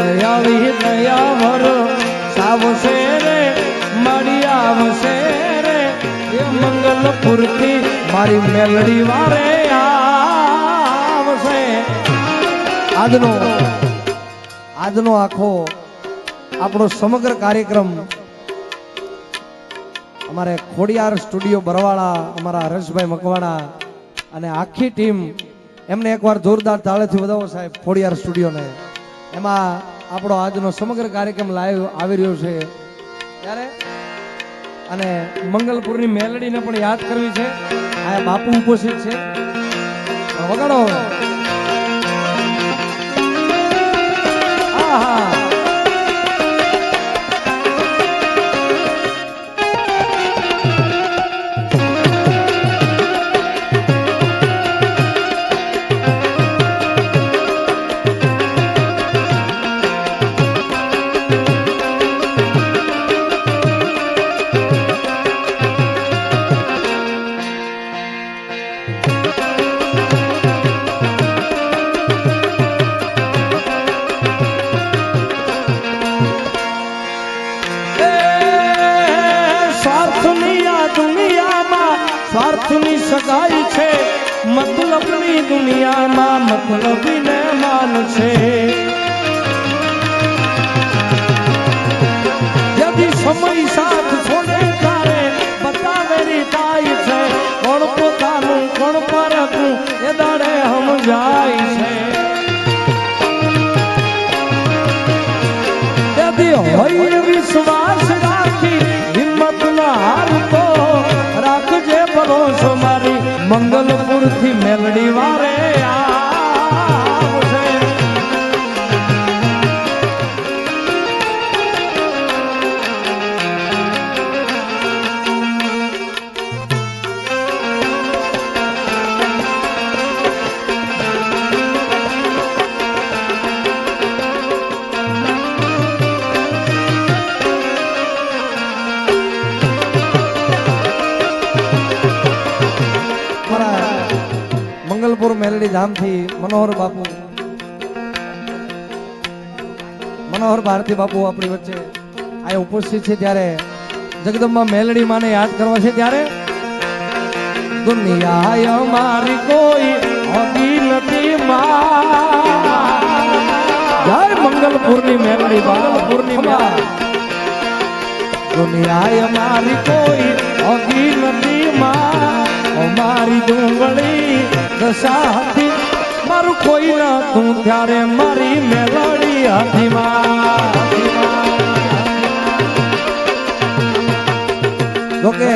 દયાળી દયાવર, સાવશે રે મળી આવશે રે, એ મંગલપુરથી મારી મેલડી વારે આવશે. આજનો આજનો આખો આપણો સમગ્ર કાર્યક્રમ અમારે ખોડિયાર સ્ટુડિયો બરવાળા, અમારા હરેશભાઈ મકવાણા અને આખી ટીમ એમને એકવાર જોરદાર તાળેથી વધાવો સાહેબ, ખોડિયાર સ્ટુડિયોને. એમાં આપણો આજનો સમગ્ર કાર્યક્રમ લાઈવ આવી રહ્યો છે. ત્યારે અને મંગલપુરની મેલડીને પણ યાદ કરવી છે. આ બાપુ ઉપસ્થિત છે. વગાડો. સ્વાર્થની સગાઈ છે મતલબની દુનિયામાં મતલબીને માન છે યદી સમય સાથ સમજાય છે. હોય વિશ્વાસ મંગલપુર મેલડી ધામથી મનોહર બાપુ. મનોહર ભારતી બાપુ આપણી વચ્ચે આ ઉપસ્થિત છે ત્યારે જગદંબા મેલડી માને યાદ કરવા છે ત્યારે. દુનિયા અમારી કોઈ હોતી નથી જય મંગલપુરની મેલડી બાળપુરની દુનિયા અમારી કોઈ હોતી નથી માં. અમારી ડુંગળી દશા હતી મારું કોઈ ના તું ત્યારે મારી મેલડી હતી જોકે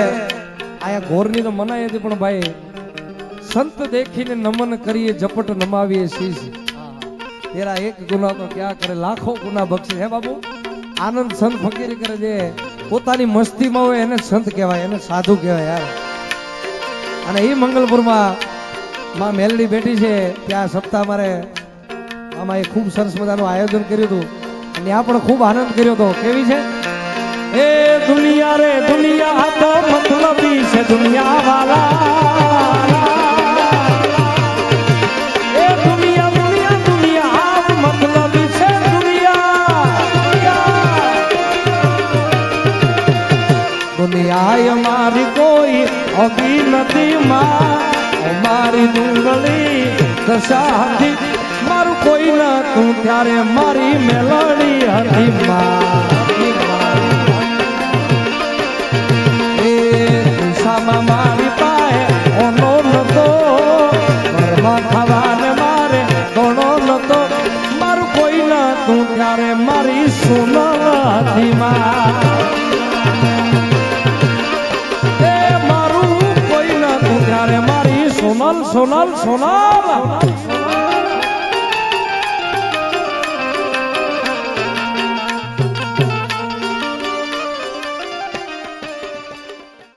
આયા ઘોરની તો મનાઈ હતી, પણ ભાઈ, સંત દેખીને નમન કરીએ, ઝપટ નમાવીએ શીશ. તેરા એક ગુના તો ક્યાં કરે, લાખો ગુના બક્ષે. હે બાબુ, આનંદ સંત ફકીર કરે જે પોતાની મસ્તીમાં હોય એને સંત કહેવાય, એને સાધુ કહેવાય યાર. અને એ મંગલપુરમાં માં મેલડી બેઠી છે. ત્યાં સપ્તાહ મારે આમાં એ ખૂબ સરસ મજાનું આયોજન કર્યું હતું. અને ત્યાં પણ ખૂબ આનંદ કર્યો હતો. કેવી છે? એ દુનિયા રે દુનિયા તો નથી માં અમારી ડુંગળી દશા હતી મારું કોઈ ન તું ત્યારે મારી મેલડી હતી માં મારી. પાસે ઓનો નતો, ઘરમાં થવાને મારે ઘણો નતો. મારું કોઈ ન તું ત્યારે મારી સોનલ હતી માં એ મારું કોઈ